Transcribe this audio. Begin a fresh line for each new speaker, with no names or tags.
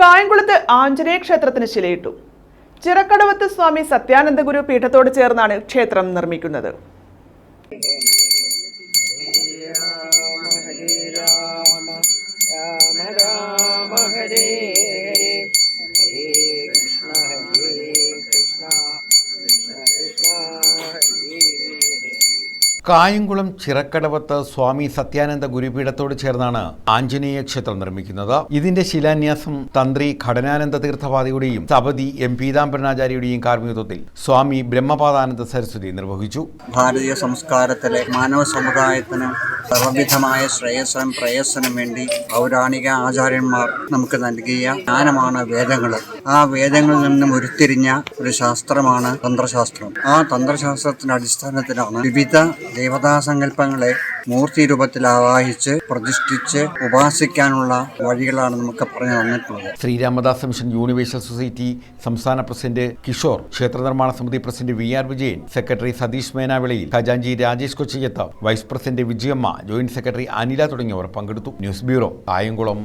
കായംകുളത്ത് ആഞ്ജനേയ ക്ഷേത്രത്തിന് ശിലയിട്ടു. ചിറക്കടവത്ത് സ്വാമി സത്യാനന്ദഗുരു പീഠത്തോട് ചേർന്നാണ് ക്ഷേത്രം നിർമ്മിക്കുന്നത്.
കായംകുളം ചിറക്കടവത്ത് സ്വാമി സത്യാനന്ദ ഗുരുപീഠത്തോട് ചേർന്നാണ് ആഞ്ജനേയ ക്ഷേത്രം നിർമ്മിക്കുന്നത്. ഇതിന്റെ ശിലാന്യാസം തന്ത്രി ഘടനാനന്ദ തീർത്ഥവാദിയുടെയും സപതി എം പീതാംബരനാചാര്യയുടെയും കാർമ്മികത്വത്തിൽ സ്വാമി ബ്രഹ്മപാദാനന്ദ സരസ്വതി നിർവഹിച്ചു.
ഭാരതീയ സംസ്കാരത്തിലെ മാനവ സമുദായത്തിന് സർവവിധമായ ശ്രേയസ്സനും പ്രയസ്സനും വേണ്ടി പൗരാണിക ആചാര്യന്മാർ നമുക്ക് നൽകിയ ജ്ഞാനമാണ് വേദങ്ങൾ. ആ വേദങ്ങളിൽ നിന്നും ഉരുത്തിരിഞ്ഞ ഒരു ശാസ്ത്രമാണ് തന്ത്രശാസ്ത്രം. ആ തന്ത്രശാസ്ത്രത്തിന്റെ അടിസ്ഥാനത്തിലാണ് വിവിധ ദേവതാ സങ്കല്പങ്ങളെ മൂർത്തി രൂപത്തിൽ ആവാഹിച്ച് പ്രതിഷ്ഠിച്ച് ഉപാസിക്കാനുള്ള വഴികളാണ് നമുക്ക് പറഞ്ഞു തന്നിട്ടുള്ളത്.
ശ്രീരാമദാസ് മിഷൻ യൂണിവേഴ്സൽ സൊസൈറ്റി സംസ്ഥാന പ്രസിഡന്റ് കിഷോർ ക്ഷേത്ര നിർമ്മാണ സമിതി president V R Vijayan secretary Satheesh മേനാവിളയിൽ ഖജാൻജി Rajesh Kochiyath vice president Vijayamma joint secretary Anila തുടങ്ങിയവർ പങ്കെടുത്തു. News bureau Kayamkulam